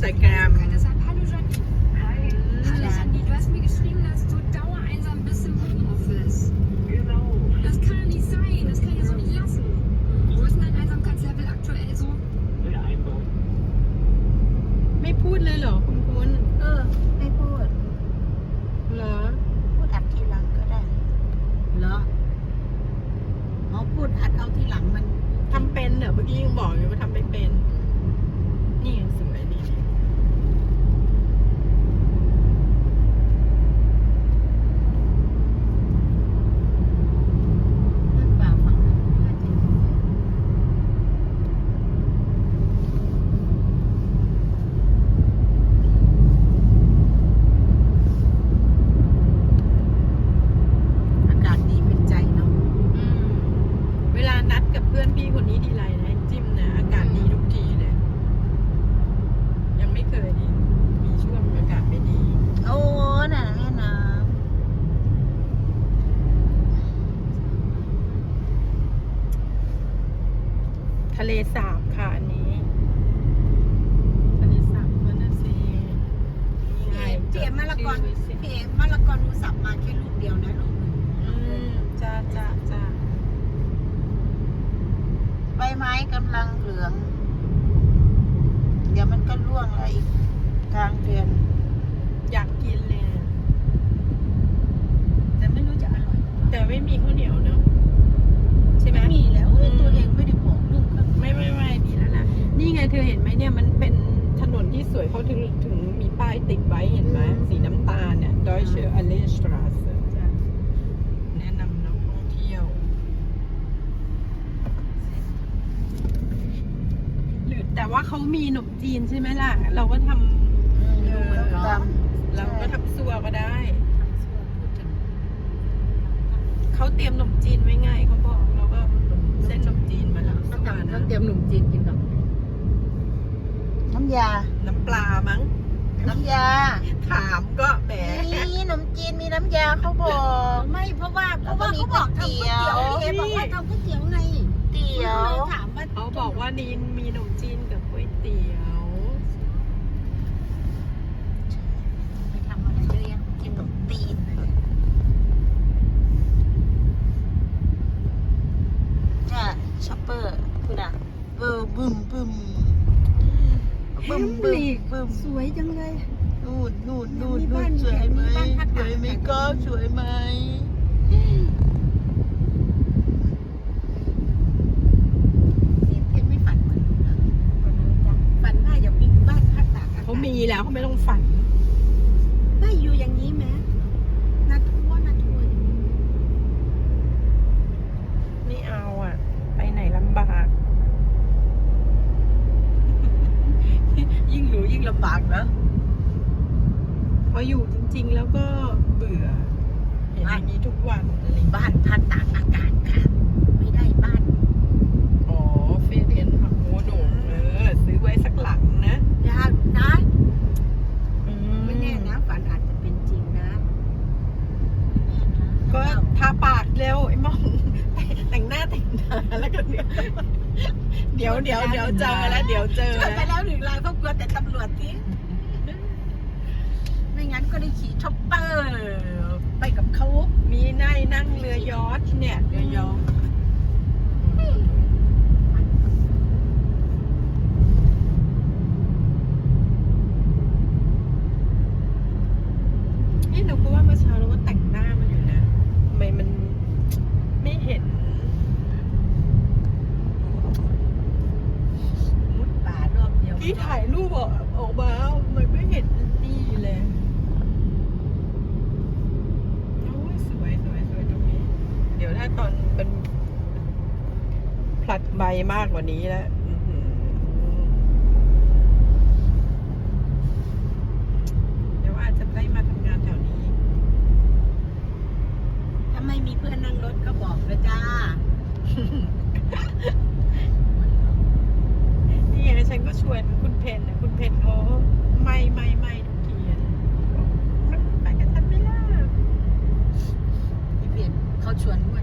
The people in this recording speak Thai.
Instagram. จียมมะละกอชื่ไว้สิเอ๋มะละกอหนูสับมาแค่ลูกเดียวนะลูกหนึ่งอืมจ้าจ้าจ้าำใบไม้กำลังเหลือง เดี๋ยวมันก็ร่วงแล้วอีกกลางเดือน อยากกินเลยอะแต่ไม่รู้จะอร่อยหรือเปล่าแต่ไม่มีข้าวเหนียวเนอะใช่ไหม ไม่มีแล้วเอ้ยตัวเองไม่ได้บอกเรื่องข้าวไม่ไม่ไม่ดีแล้วล่ะ นี่ไงเธอเห็นไหมเนี่ยมันเป็นถนนที่สวยเขาถึงถึงมีป้ายติดไว้เห็นไหมสีน้ำตาลเนี่ย Deutsche Alleestraße จ้ะแนะนำนักท่องเที่ยวหรือแต่ว่าเขามีขนมจีนใช่ไหมล่ะ เราก็ทำดูเหมือนตำเราก็ทำซัวก็ได้ทำซั่วพูดถึงเขาเตรียมขนมจีนไว้ไงเขาบอกเราก็เส้นขนมจีนมาแล้วต้องทำต้องเตรียมหนุ่มจีนกินกับน้ำยา น้ำปลามั้ง น้ำยา ถามก็แหมนี่ขนมจีนมีน้ำยาเขาบอก ไม่เพราะว่าเพราะว่าแล้วก็มีเขาบอกทำก๋วยเตี๋ยวก๋วยเตี๋ยวเอ๋บอกว่าทำก๋วยเตี๋ยวไงเตี๋ยวเลยถามว่าเขาบอกว่านีนมีขนมจีนกับก๋วยเตี๋ยว ไปทำอะไรเยอะแยะ กินขนมตีนเนี่ยช็อปเปอร์คุณอะเบอร์บึมบึม บึมบึมบึมสวยจังเลยนู่นนู่นนู่นมีนู่บ้านนสวยไหมมีบ้านพักสวยไหมตากอากาศก็สวยไหมที่เพชรไม่ฝันเหมือนเหรอฝันว่าอยากมีบ้านพักตากอากาศเขามีแล้วเขาไม่ต้องฝัน ไม่อยู่อย่างนี้ไหมนาทัวร์นาทัวร์อย่างนี้ ไม่เอาอะ ไปไหนลำบาก ยิ่งหนูยิ่ง ลำบากนะพออยู่จริง ๆ แล้วก็เบื่อเห็นอย่างนี้ทุกวันอะไรอย่างเงี้ยบ้านพักตากอากาศค่ะ ไม่ได้บ้าน อ๋อเฟรเดนหักโมหนูเออ ซื้อไว้สักหลังนะยากนะอืไม่แน่นะฝันอาจจะเป็นจริงนะ ก็ทาปากเร็วไอ้หมอง แต่งหน้าแต่งตาแล้วก็เดี๋ยวเดี๋ยวเดี๋ยวเดี๋ยวเจอแล้วเดี๋ยวเจอช่วยไปแล้วแล้วหนึ่งรายเพราะกลัวแต่ตำรวจทิ้งไม่งั้นก็ได้ขี่ช็อปเปอร์ ไปกับเขามีนายนั่งเรือยอชต์เนี่ยเรือยอช พี่ถ่ายรูปออกออกมามันไม่เห็นดีเลยสวยสวตรงนี้ เดี๋ยวถ้าตอนเป็นผลัดใบมากกว่านี้แล้ว วน คุณเพนน่ะคุณเพนเขาไม่ไม่ไม่ทุกทีอะไปกับฉันไม่ล่ะ พี่เพียนเขาชวนด้วย